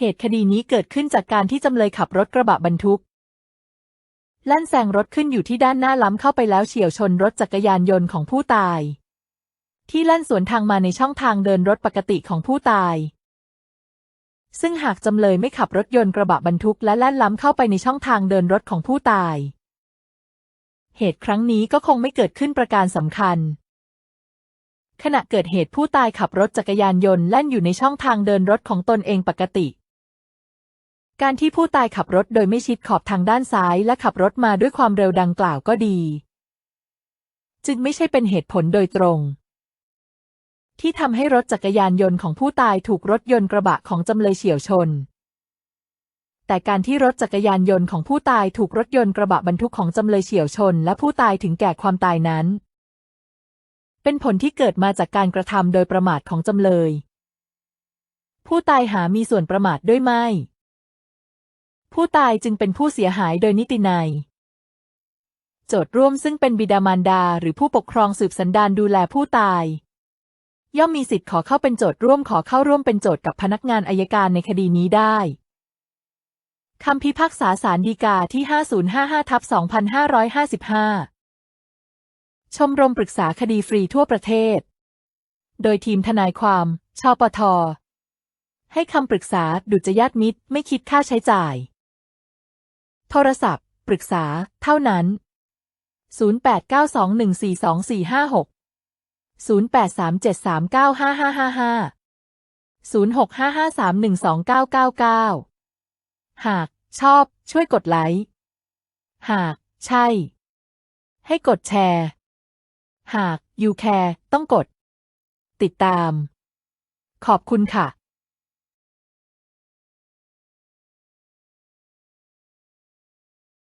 เหตุคดีนี้เกิดขึ้นจากการที่จำเลยขับรถกระบะบรรทุกแล่นแซงรถขึ้นอยู่ที่ด้านหน้าล้ำเข้าไปแล้วเฉียวชนรถจักรยานยนต์ของผู้ตาย ที่แล่นสวนทางมาในช่องทางเดินรถปกติของผู้ตาย ซึ่งหากจำเลยไม่ขับรถยนต์กระบะบรรทุกและแล่นล้ำเข้าไปในช่องทางเดินรถของผู้ตาย เหตุครั้งนี้ก็คงไม่เกิดขึ้นประการสำคัญ ขณะเกิดเหตุผู้ตายขับรถจักรยานยนต์แล่นอยู่ในช่องทางเดินรถของตนเองปกติ การที่ผู้ตายขับรถโดยไม่ชิดขอบทางด้านซ้ายและขับรถมาด้วยความเร็วดังกล่าวก็ดี จึงไม่ใช่เป็นเหตุผลโดยตรง ที่ทำให้รถจักรยานยนต์ของผู้ตายถูกรถยนต์กระบะของจำเลยเฉี่ยวชน แต่การที่รถจักรยานยนต์ของผู้ตายถูกรถยนต์กระบะบรรทุกของจำเลยเฉี่ยวชน และผู้ตายถึงแก่ความตายนั้น เป็นผลที่เกิดมาจากการกระทำโดยประมาทของจำเลย ผู้ตายหามีส่วนประมาทด้วยไหม ผู้ตายจึงเป็นผู้เสียหายโดยนิตินัย โจทย์ร่วมซึ่งเป็นบิดามารดาหรือผู้ปกครองสืบสันดานดูแลผู้ตาย ย่อมมีสิทธิ์ขอเข้าเป็นโจทย์ร่วมขอเข้าร่วมเป็นโจทย์กับพนักงานอายการในคดีนี้ได้คำพิพากษาศาลฎีกาที่ 5055ทับ2555 ชมรมปรึกษาคดีฟรีทั่วประเทศ โดยทีมทนายความ ชปท ให้คำปรึกษาดุจยาตมิตร ไม่คิดค่าใช้จ่าย โทรศัพท์ ปรึกษา เท่านั้น 0892142456 0837395555 0655312999 หาก ชอบ ช่วยกดไลค์ หาก ใช่ ให้กดแชร์ หาก you care ต้องกด ติดตาม ขอบคุณค่ะ